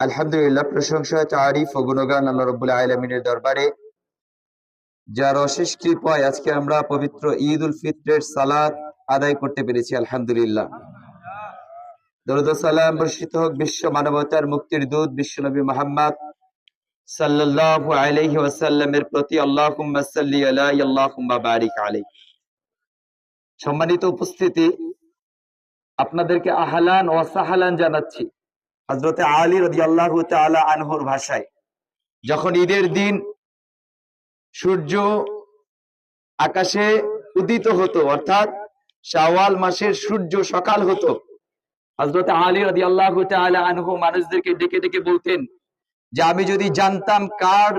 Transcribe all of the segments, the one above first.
আলহামদুলিল্লাহ, প্রশংসা, তারিফ ও গুণগান আল্লাহ রব্বুল আলমিনের দরবারে। যার অশেষ কৃপায় আজকে আমরা পবিত্র ঈদ উল ফিত্রের সালাত আদায় করতে পেরেছি, আলহামদুলিল্লাহ। দরুদ বর্ষিত হোক বিশ্ব মানবতার মুক্তির দূত, বিশ্বনবী মোহাম্মদ সাল্লাল্লাহু আলাইহি ওয়াসাল্লামের প্রতি সাল্লি আলা আল্লাহুম্মা বারিক সম্মানিত উপস্থিতি, আপনাদেরকে আহলান ও সাহালান জানাচ্ছি। হজরতে আলী রদি আল্লাহ আনহুর ভাষায়, যখন ঈদের দিন সূর্য আকাশে উদিত হতো, অর্থাৎ শাওয়াল মাসের সূর্য সকাল হতো হজরত আলী রদি আল্লাহ আনহু মানুষদেরকে ডেকে ডেকে বলতেন যে, আমি যদি জানতাম কার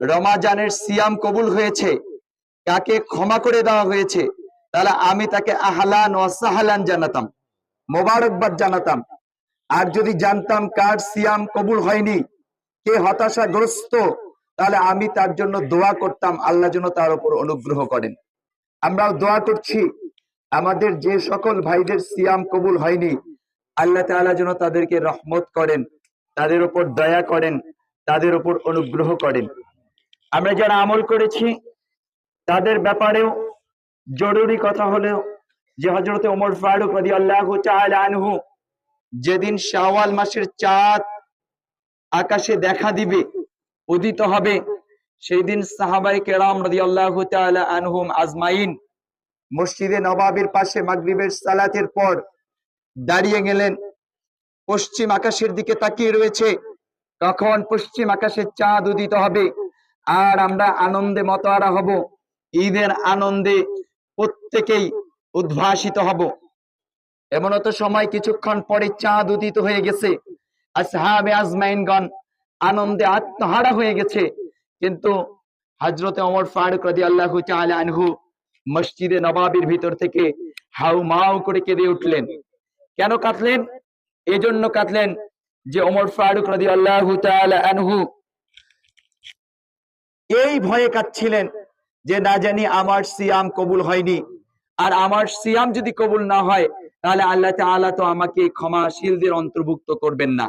রমাজানের সিয়াম কবুল হয়েছে, কাকে ক্ষমা করে দেওয়া হয়েছে, তাহলে আমি তাকে আহলান ও সাহালান জানাতাম, মোবারকবাদ জানাতাম। আর যদি জানতাম কার সিয়াম কবুল হয়নি, কে হতাশাগ্রস্ত, তাহলে আমি তার জন্য দোয়া করতাম, আল্লাহ যেন তার উপর অনুগ্রহ করেন। আমরাও দোয়া করছি, আমাদের যে সকল ভাইদের সিয়াম কবুল হয়নি, আল্লাহ তাআলা যেন তাদেরকে রহমত করেন, তাদের উপর দয়া করেন, তাদের উপর অনুগ্রহ করেন। আমরা যারা আমল করেছি, তাদের ব্যাপারেও জরুরি কথা হলো যে হজরত ওমর ফারুক আনহু যেদিন শাওয়াল মাসের চাঁদ আকাশে দেখা দিবে, উদিত হবে। সেই দিন সাহাবাই কেরাম রদি আল্লাহ আনহুম আজমাইন মসজিদে নবাবের পাশে মাগরিবের সালাতের পর দাঁড়িয়ে গেলেন। পশ্চিম আকাশের দিকে তাকিয়ে রয়েছে। কখন পশ্চিম আকাশে চাঁদ উদিত হবে? আর আমরা আনন্দে মতোয়ারা হব। ঈদের আনন্দে প্রত্যেকেই উদ্ভাসিত হব। এমন তো সময় কিছুক্ষণ পরে চাঁদ উদিত হয়ে গেছে। আসহাবে আজমাইনগণ আনন্দে আত্মহারা হয়ে গেছে। কিন্তু হজরতে অমর ফারুক রাদি আল্লাহ আনহু মসজিদে নবাবির ভিতর থেকে হাউ মাউ করে কেঁদে উঠলেন। কেন কাঁদলেন? এজন্য কাঁদলেন যে ওমর ফারুক রাদি আল্লাহ আনহু এই ভয়ে কাঁদছিলেন যে না জানি আমার সিয়াম কবুল হয়নি। আর আমার সিয়াম যদি কবুল না হয় তাহলে আল্লাহ তাআলা তো আমাকে ক্ষমাশীলদের অন্তর্ভুক্ত করবেন না।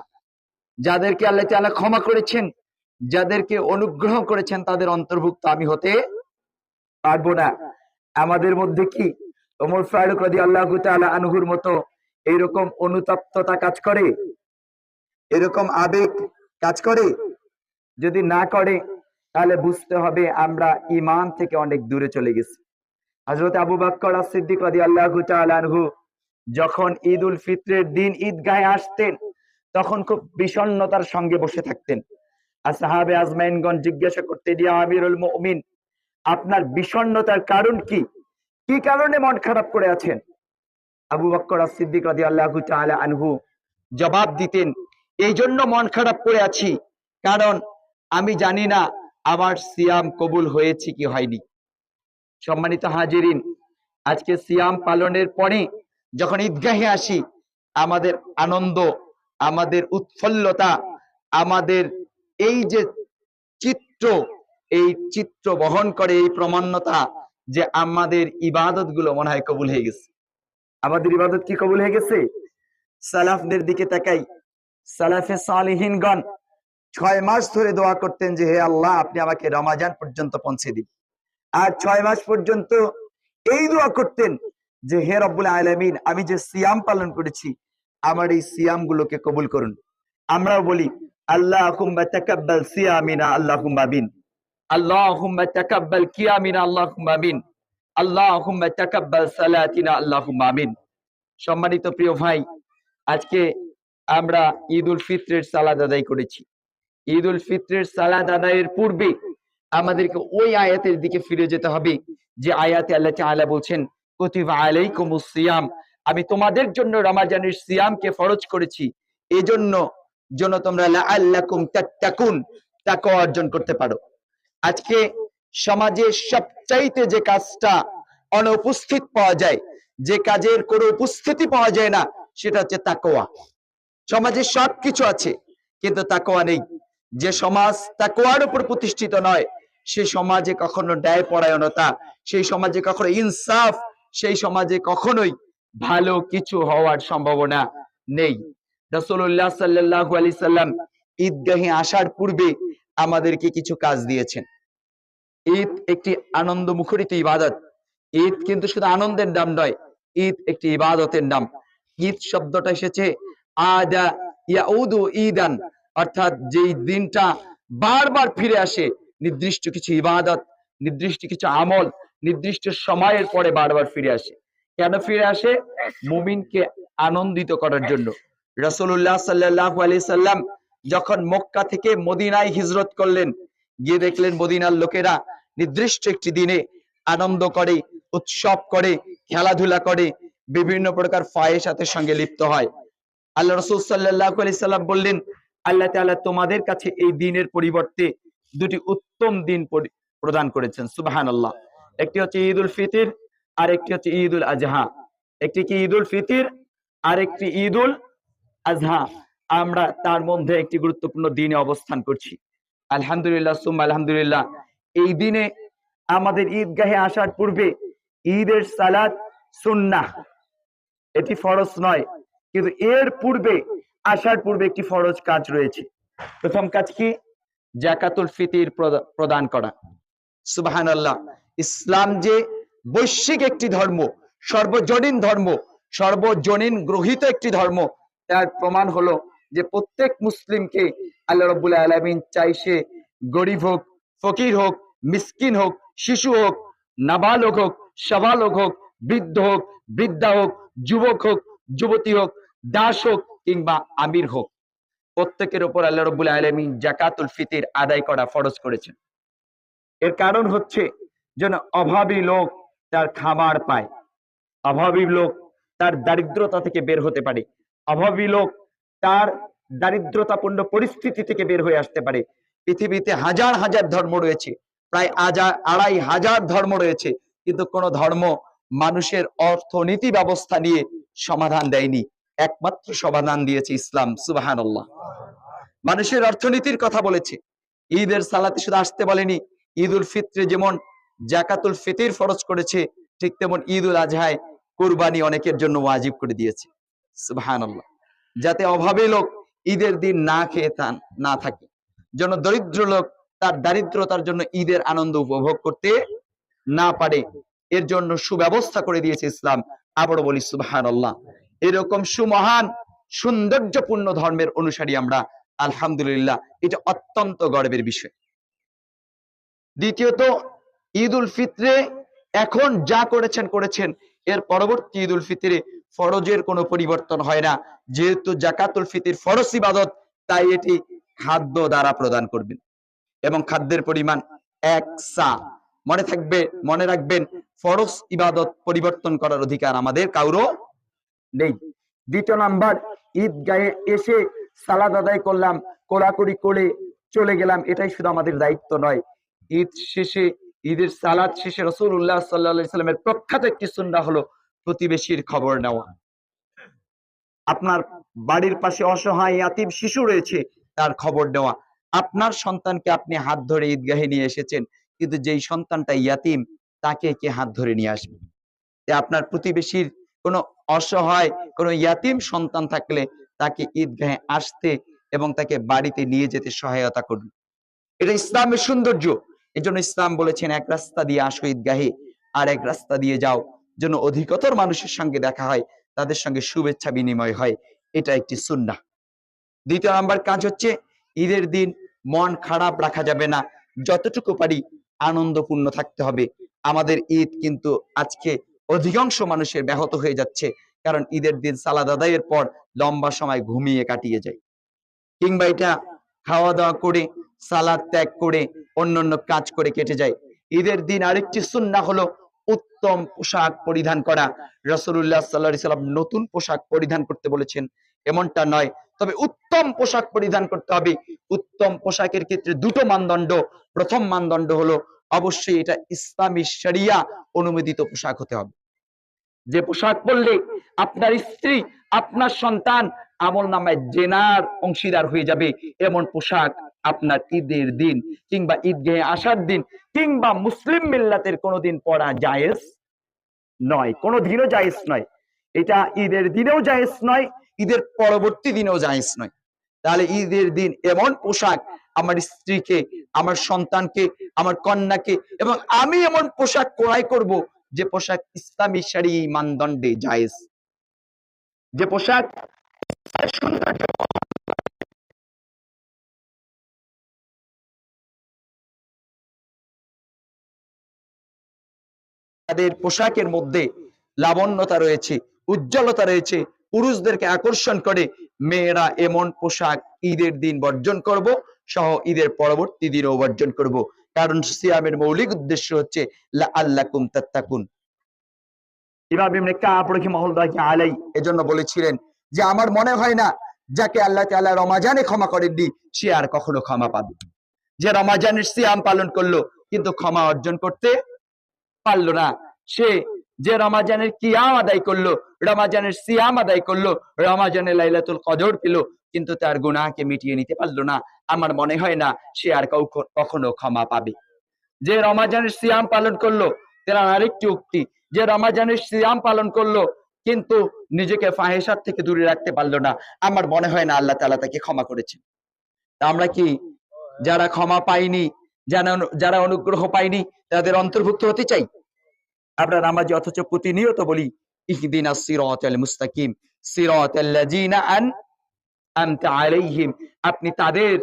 যাদেরকে আল্লাহ তাআলা ক্ষমা করেছেন, যাদেরকে অনুগ্রহ করেছেন, তাদের অন্তর্ভুক্ত আমি হতে পারব না। আমাদের মধ্যে কি ওমর ফারুক রাদি আল্লাহ আনহুর মতো এইরকম অনুতপ্ততা কাজ করে? এরকম আবেগ কাজ করে? যদি না করে, তাহলে বুঝতে হবে আমরা ইমান থেকে অনেক দূরে চলে গেছি। হজরত আবু বাক্কর সিদ্দিক রাদি আল্লাহ আনহু যখন ঈদ উল ফিতরের দিন ঈদগাহে আসতেন, তখন খুব বিষণ্ণতার সঙ্গে বসে থাকতেন। আর সাহাবে আজমাইনগণ জিজ্ঞাসা করতে দিয়া আমিরুল মুমিন, আপনার বিষণ্ণতার কারণ কি? কি কারণে মন খারাপ করে আছেন? আবু বক্কর সিদ্দিক রাদি আল্লাহ আনহু জবাব দিতেন, এই জন্য মন খারাপ করে আছি, কারণ আমি জানি না আমার সিয়াম কবুল হয়েছে কি হয়নি। সম্মানিত হাজিরিন, আজকে সিয়াম পালনের পরে যখন ঈদগাহে আসি, আমাদের আনন্দ, আমাদের উৎফুল্লতা, আমাদের এই যে চিত্র, এই চিত্র বহন করে, এই প্রমাণ্যতা যে আমাদের ইবাদতগুলো মনে হয় কবুল হয়ে গেছে। আমাদের ইবাদত কি কবুল হয়ে গেছে? সালাফদের দিকে তাকাই। সালাফে সালিহিনগণ ছয় মাস ধরে দোয়া করতেন যে, হে আল্লাহ, আপনি আমাকে রমাজান পর্যন্ত পৌঁছে দিন। আর ছয় মাস পর্যন্ত এই দোয়া করতেন যে, হে রব্বুল আলমিন, আমি যে সিয়াম পালন করেছি, আমার এই সিয়াম গুলোকে কবুল করুন। আমরাও বলি আল্লাহ সিয়ামিনা আল্লাহ বিন আল্লাহ কিয়ামিনা আল্লাহ বিন আল্লাহ সালাতিনা আল্লাহ বিন সম্মানিত প্রিয় ভাই, আজকে আমরা ঈদ উল ফিত্রের সালাদ আদায় করেছি। ঈদ উল ফিত্রের সালাদ আদায়ের পূর্বে আমাদেরকে ওই আয়াতের দিকে ফিরে যেতে হবে, যে আয়াতে আল্লাহ তাআলা বলছেন আমি তোমাদের জন্য রমাজানের সিয়ামকে ফরজ করেছি। এজন্য জন্য তোমরা তাত্তাকুন, তাকওয়া অর্জন করতে পারো। আজকে সমাজে সবচাইতে যে কাজটা অনুপস্থিত পাওয়া যায়, যে কাজের কোনো উপস্থিতি পাওয়া যায় না, সেটা হচ্ছে তাকওয়া। সমাজে সবকিছু আছে, কিন্তু তাকোয়া নেই। যে সমাজ তাকোয়ার উপর প্রতিষ্ঠিত নয়, সে সমাজে কখনো ন্যায় পরায়ণতা সেই সমাজে কখনো ইনসাফ সেই সমাজে কখনোই ভালো কিছু হওয়ার সম্ভাবনা নেই। রসুল্লাহ সাল্লাহ আলি সাল্লাম ঈদগাহে আসার পূর্বে আমাদেরকে কিছু কাজ দিয়েছেন। ঈদ একটি আনন্দ মুখরিত ইবাদত। ঈদ কিন্তু শুধু আনন্দের নাম নয়, ঈদ একটি ইবাদতের নাম। ঈদ শব্দটা এসেছে ঈদান, অর্থাৎ যেই দিনটা বারবার ফিরে আসে, নির্দিষ্ট কিছু ইবাদত, নির্দিষ্ট কিছু আমল নির্দিষ্ট সময়ের পরে বারবার ফিরে আসে। কেন ফিরে আসে? মুমিনকে আনন্দিত করার জন্য। রসুল্লাহ সাল্লাহ আলি সাল্লাম যখন মক্কা থেকে মদিনায় হিজরত করলেন, গিয়ে দেখলেন মদিনার লোকেরা নির্দিষ্ট একটি দিনে আনন্দ করে, উৎসব করে, খেলাধুলা করে, বিভিন্ন প্রকার ফায়েসাতের সঙ্গে লিপ্ত হয়। আল্লাহ রসুল সাল্লাহ আলি সাল্লাম বললেন, আল্লাহ তাআলা তোমাদের কাছে এই দিনের পরিবর্তে দুটি উত্তম দিন প্রদান করেছেন। সুবাহান আল্লাহ একটি হচ্ছে ঈদ উল ফিতির আর একটি হচ্ছে ঈদ উল আজহা। একটি কি ঈদ উল ফিতির আর একটি ঈদ উল আজহা। আমরা তার মধ্যে একটি গুরুত্বপূর্ণ দিনে অবস্থান করছি। আলহামদুলিল্লাহ, সুম্মা আলহামদুলিল্লাহ। এই দিনে আমাদের ঈদগাহে আসার পূর্বে ঈদের সালাত সুন্নাহ। এটি ফরজ নয়, কিন্তু এর পূর্বে, আসার পূর্বে একটি ফরজ কাজ রয়েছে। প্রথম কাজ কি? জাকাতুল ফিতির প্রদা- প্রদান করা। সুবাহান আল্লাহ ইসলাম যে বৈশ্বিক একটি ধর্ম, সর্বজনীন ধর্ম, সর্বজনীন গ্রহীত একটি ধর্ম, তার প্রমাণ হলো যে প্রত্যেক মুসলিমকে আল্লাহ রব্বুল আলমিন চাই সে গরিব হোক, ফকির হোক, মিসকিন হোক, শিশু হোক, নাবালক হোক, সাবালক হোক, বৃদ্ধ হোক, বৃদ্ধা হোক, যুবক হোক, যুবতী হোক, দাস হোক কিংবা আমির হোক। প্রত্যেকের উপর আল্লাহ রব্বুল আলমিন জাকাতুল ফিতির আদায় করা ফরজ করেছেন। এর কারণ হচ্ছে যেন অভাবী লোক তার খাবার পায়। অভাবী লোক তার দারিদ্রতা থেকে বের হতে পারে। অভাবী লোক তার দারিদ্রতাপূর্ণ পরিস্থিতি থেকে বের হয়ে আসতে পারে। পৃথিবীতে হাজার হাজার ধর্ম রয়েছে, প্রায় আজা- আড়াই হাজার ধর্ম রয়েছে, কিন্তু কোন ধর্ম মানুষের অর্থনীতি ব্যবস্থা নিয়ে সমাধান দেয়নি। একমাত্র সমাধান দিয়েছে ইসলাম সুবাহান মানুষের অর্থনীতির কথা বলেছে। ঈদের সালাতে শুধু আসতে বলেনি ঈদ উল ফিত্রে যেমন জাকাতুল ফিতির ফরজ করেছে, ঠিক তেমন ঈদ উল আজহায় কোরবানি অনেকের জন্য ওয়াজিব করে দিয়েছে। সুবহান যাতে অভাবে লোক ঈদের দিন না খেয়ে তা না থাকে। যেন দরিদ্র লোক তার দারিদ্রতার জন্য ঈদের আনন্দ উপভোগ করতে না পারে, এর জন্য সুব্যবস্থা করে দিয়েছে ইসলাম। আবারও বলি সুবহান এরকম সুমহান, সৌন্দর্যপূর্ণ ধর্মের অনুসারী আমরা, আলহামদুলিল্লাহ, এটা অত্যন্ত গর্বের বিষয়। দ্বিতীয়ত ঈদ উল ফিতরে এখন যা করেছেন করেছেন। এর পরবর্তী ঈদ উল ফিতরে ফরজের কোনো পরিবর্তন হয় না। যেহেতু জাকাতুল ফিতির ফরজ ইবাদত, তাই এটি খাদ্য দ্বারা প্রদান করবেন। এবং খাদ্যের পরিমাণ এক সা মনে থাকবে, মনে রাখবেন, ফরজ ইবাদত পরিবর্তন করার অধিকার আমাদের কারও নেই। দ্বিতীয় নাম্বার ঈদ গায়ে এসে সালাদ আদায় করলাম, কোলাকুলি করে চলে গেলাম, এটাই শুধু আমাদের দায়িত্ব নয়। ঈদ শেষে ঈদের সালাদ শেষে রসুল্লাহ সাল্লা সাল্লামের প্রখ্যাত একটি সুন্না হলো প্রতিবেশীর খবর নেওয়া। আপনার বাড়ির পাশে অসহায় ইয়াতিম শিশু রয়েছে, তার খবর নেওয়া। আপনার সন্তানকে আপনি হাত ধরে ঈদগাহে নিয়ে এসেছেন, কিন্তু যেই সন্তানটা ইয়াতিম, তাকে কে হাত ধরে নিয়ে আসবে? তাই আপনার প্রতিবেশীর কোনো অসহায়, কোনো ইয়াতিম সন্তান থাকলে তাকে ঈদগাহে আসতে এবং তাকে বাড়িতে নিয়ে যেতে সহায়তা করুন। এটা ইসলামের সৌন্দর্য। এই জন্য ইসলাম বলেছেন, এক রাস্তা দিয়ে আসো ঈদগাহে আর এক রাস্তা দিয়ে যাও। যেন অধিকতর মানুষের সঙ্গে দেখা হয়, তাদের সঙ্গে শুভেচ্ছা বিনিময় হয়। এটা একটি সুন্না দ্বিতীয় নাম্বার কাজ হচ্ছে, ঈদের দিন মন খারাপ রাখা যাবে না। যতটুকু পারি আনন্দপূর্ণ থাকতে হবে। আমাদের ঈদ কিন্তু আজকে অধিকাংশ মানুষের ব্যাহত হয়ে যাচ্ছে, কারণ ঈদের দিন সালাদ আদায়ের পর লম্বা সময় ঘুমিয়ে কাটিয়ে যায়। কিংবা এটা খাওয়া দাওয়া করে সালাদ ত্যাগ করে অন্যান্য কাজ করে কেটে যায়। ঈদের দিন আরেকটি সুন্না হলো উত্তম পোশাক পরিধান করা। রসুল্লাহ সাল্লাহ সাল্লাম নতুন পোশাক পরিধান করতে বলেছেন, এমনটা নয়। তবে উত্তম পোশাক পরিধান করতে হবে। উত্তম পোশাকের ক্ষেত্রে দুটো মানদণ্ড। প্রথম মানদণ্ড হলো অবশ্যই এটা ইসলামী শরিয়া অনুমোদিত পোশাক হতে হবে। যে পোশাক পরলে আপনার স্ত্রী, আপনার সন্তান আমল নামায় জেনার অংশীদার হয়ে যাবে এমন পোশাক আপনার ঈদের দিন কিংবা ঈদগাহে আসার দিন কিংবা মুসলিম মিল্লাতের কোনোদিন পড়া জায়েজ নয়, কোনোদিনও জায়েজ নয়। এটা ঈদের দিনেও জায়েজ নয়, ঈদের পরবর্তী দিনেও জায়েজ নয়। তাহলে ঈদের দিন এমন পোশাক আমার স্ত্রীকে, আমার সন্তানকে, আমার কন্যাকে এবং আমি এমন পোশাক ক্রয় করব যে পোশাক ইসলামী শাড়ি মানদণ্ডে জায়েজ। যে পোশাক তাদের পোশাকের মধ্যে লাবণ্যতা রয়েছে উজ্জ্বলতা রয়েছে। পুরুষদেরকে আকর্ষণ করে মেয়েরা এমন পোশাক ঈদের দিন বর্জন করব সহ ঈদের পরবর্তী দিনও বর্জন করব। কারণ সিয়ামের মৌলিক উদ্দেশ্য হচ্ছে আল্লাকুম তাত্তাকুন। ইমাম ইবনে কাব রাহিমাহুল্লাহি আলাই এজন্য বলেছিলেন যে আমার মনে হয় না, যাকে আল্লাহ তাআলা রমাজানে ক্ষমা করেননি, সে আর কখনো ক্ষমা পাবে যে রমাজানের সিয়াম পালন করল, কিন্তু ক্ষমা অর্জন করতে পারল না। সে যে রমাজানের কিয়াম আদায় করল, রমাজানের সিয়াম আদায় করল রমাজানের লাইলাতুল কদর পেল, কিন্তু তার গুনাহকে মিটিয়ে নিতে পারল না। আমার মনে হয় না, সে আর কখনো ক্ষমা পাবে। যে রমাজানের সিয়াম পালন করল, তার আরেকটি উক্তি, যে রমাজানের সিয়াম পালন করল কিন্তু নিজেকে ফাহেসার থেকে দূরে রাখতে পারল না। আমার মনে হয় না আল্লাহ তাআলা তাকে ক্ষমা করেছেন। আমরা কি যারা ক্ষমা পাইনি, যারা যারা অনুগ্রহ পাইনি, তাদের অন্তর্ভুক্ত হতে চাই? আমরা নামাজি অথচ প্রতিনিয়ত বলি মুস্তাকিম আলাইহিম। আপনি তাদের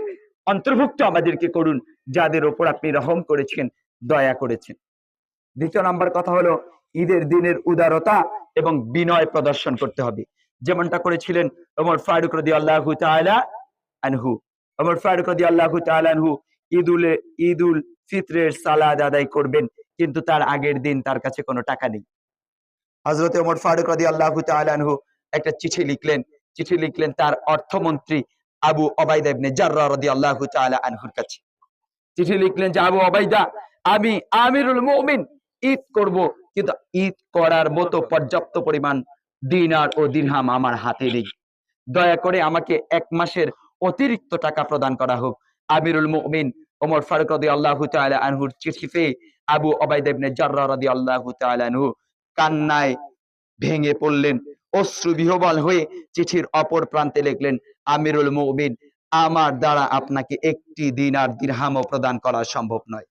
অন্তর্ভুক্ত আমাদেরকে করুন, যাদের উপর আপনি রহম করেছেন, দয়া করেছেন। দ্বিতীয় নাম্বার কথা হলো ঈদের দিনের উদারতা এবং বিনয় প্রদর্শন করতে হবে। যেমনটা করেছিলেন ওমর ফারুক রাদিয়াল্লাহু তাআলা আনহু। ওমর ফারুক রাদিয়াল্লাহু তাআলা আনহু ঈদুল ঈদুল ফিতরের সালাদ আদায় করবেন, কিন্তু তার আগের দিন তার কাছে কোনো টাকা নেই। হজরত ওমর ফারুক রাদি আল্লাহ আনহু একটা চিঠি লিখলেন। চিঠি লিখলেন তার অর্থমন্ত্রী আবু অবাইদা ইবনে রাদি আল্লাহ আনহুর কাছে। চিঠি লিখলেন যে, আবু অবাইদা আমি আমিরুল মুমিন, ঈদ করব। কিন্তু ঈদ করার মতো পর্যাপ্ত পরিমাণ দিনার ও দিরহাম আমার হাতে নেই। দয়া করে আমাকে এক মাসের অতিরিক্ত টাকা প্রদান করা হোক। আমিরুল মুমিন, ওমর ফারুক রাদি আল্লাহ আনহুর চিঠি পেয়ে আবু ওবায়দা ইবনে জাররা রাদিয়াল্লাহু তাআলা আনহু কান্নায় ভেঙে পড়লেন অশ্রু বিহবল হয়ে চিঠির অপর প্রান্তে লিখলেন, আমিরুল মুমিন, আমার দ্বারা আপনাকে একটি দিনার দিরহামও প্রদান করা সম্ভব নয়।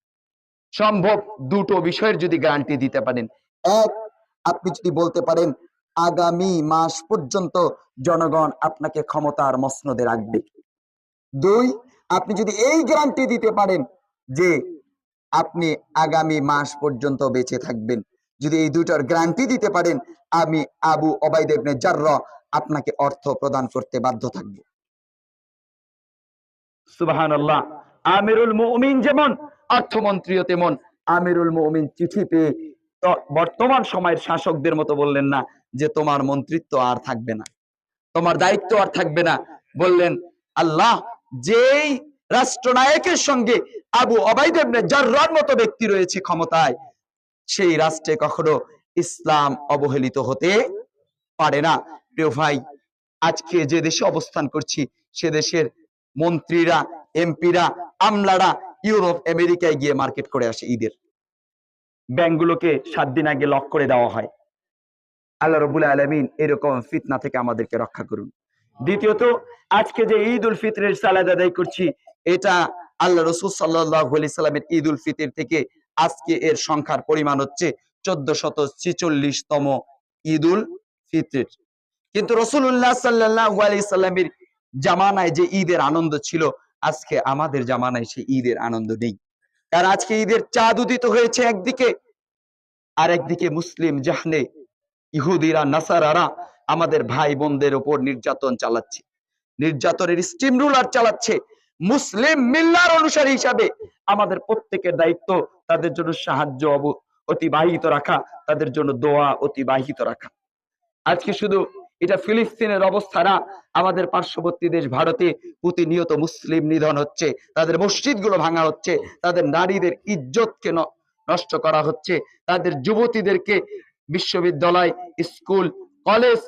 সম্ভব দুটো বিষয়ের যদি গ্যারান্টি দিতে পারেন। এক আপনি যদি বলতে পারেন আগামী মাস পর্যন্ত জনগণ আপনাকে ক্ষমতার মসনদে রাখবে। দুই আপনি যদি এই গ্যারান্টি দিতে পারেন যে আপনি আগামী মাস পর্যন্ত বেঁচে থাকবেন যদি এই দুইটার গ্যারান্টি দিতে পারেন আমি আবু ওবাইদ ইবনে জাররা আপনাকে অর্থ প্রদান করতে বাধ্য থাকব। সুবহানাল্লাহ। আমিরুল মুমিন যেমন অর্থমন্ত্রীও তেমন। আমিরুল মুমিন চিঠি পেয়ে বর্তমান সময়ের শাসকদের মতো বললেন না যে তোমার মন্ত্রিত্ব আর থাকবে না। তোমার দায়িত্ব আর থাকবে না। বললেন, আল্লাহ যেই রাষ্ট্রনায়কের সঙ্গে আবু অবাইদ ইবনে জাররার মতো ব্যক্তি রয়েছে ক্ষমতায়, সেই রাষ্ট্রে কখনো ইসলাম অবহেলিত হতে পারে না। প্রিয় ভাই, আজকে যে দেশে অবস্থান করছি, সে দেশের মন্ত্রীরা, এমপিরা, আমলারা ইউরোপ আমেরিকায় গিয়ে মার্কেট করে আসে ঈদের। ব্যাংকগুলোকে সাত দিন আগে লক করে দেওয়া হয়। আল্লাহ রবুল আলমিন এরকম ফিতনা থেকে আমাদেরকে রক্ষা করুন। দ্বিতীয়ত আজকে যে ঈদ উল ফিতরের সালাদ আদায় করছি এটা আল্লাহ রসুল সাল্লাহ সাল্লামের ঈদ উল ফিতর থেকে আজকে এর সংখ্যার পরিমাণ হচ্ছে চোদ্দ শত ছিচল্লিশতম ঈদ উল ফিতর। কিন্তু রসুল্লাহ সাল্লাহ আলি সাল্লামের জামানায় যে ঈদের আনন্দ ছিল আজকে আমাদের জামানায় সে ঈদের আনন্দ নেই। কারণ আজকে ঈদের চাঁদ উদিত হয়েছে একদিকে, আর একদিকে মুসলিম জাহনে ইহুদিরা, নাসারারা আমাদের ভাই বোনদের উপর নির্যাতন চালাচ্ছে। নির্যাতনের স্টিম রুলার চালাচ্ছে। মুসলিম মিল্লার অনুসারী হিসাবে আমাদের প্রত্যেকের দায়িত্ব তাদের জন্য সাহায্য অতিবাহিত রাখা, তাদের জন্য দোয়া অতিবাহিত রাখা। আজকে শুধু এটা ফিলিস্তিনের অবস্থা না। আমাদের পার্শ্ববর্তী দেশ ভারতে প্রতিনিয়ত মুসলিম নিধন হচ্ছে, তাদের মসজিদগুলো ভাঙা হচ্ছে, তাদের নারীদের ইজ্জতকে নষ্ট করা হচ্ছে, তাদের যুবতীদেরকে বিশ্ববিদ্যালয়, স্কুল, কলেজ,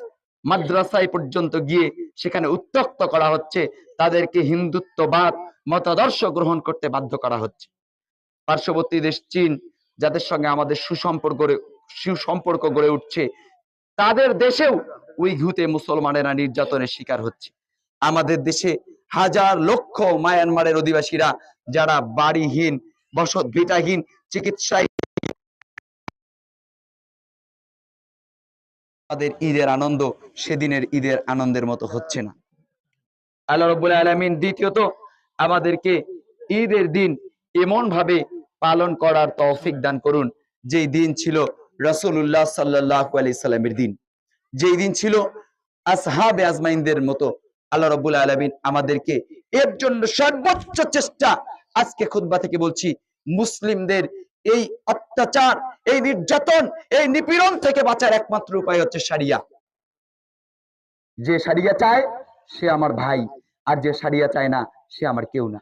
মাদ্রাসায় পর্যন্ত গিয়ে সেখানে উত্তক্ত করা হচ্ছে, তাদেরকে হিন্দুত্ববাদ, মতাদর্শ গ্রহণ করতে বাধ্য করা হচ্ছে। পার্শ্ববর্তী দেশ চীন, যাদের সঙ্গে আমাদের সুসম্পর্ক সুসম্পর্ক গড়ে উঠছে তাদের দেশেও উইঘুতে মুসলমানেরা নির্যাতনের শিকার হচ্ছে। আমাদের দেশে হাজার লক্ষ মায়ানমারের অধিবাসীরা যারা বাড়িহীন বসত ভিটাহীন চিকিৎসায় আমাদের ঈদের আনন্দ সেদিনের ঈদের আনন্দের মতো হচ্ছে না। আল্লাহ রব্বুল আলমিন দ্বিতীয়ত আমাদেরকে ঈদের দিন এমন ভাবে পালন করার তৌফিক দান করুন। যেই দিন ছিল রসুল্লাহ সাল্লাহ আলি সাল্লামের দিন। যেই দিন ছিল আসহাবে আজমাইনদের মতো আল্লাহ রব্বুল আলমিন আমাদেরকে এর জন্য সর্বোচ্চ চেষ্টা আজকে খুতবা থেকে বলছি, মুসলিমদের এই অত্যাচার, এই নির্যাতন, এই নিপীড়ন থেকে বাঁচার একমাত্র উপায় হচ্ছে সারিয়া যে সারিয়া চায়, সে আমার ভাই, আর যে সারিয়া চায় না, সে আমার কেউ না।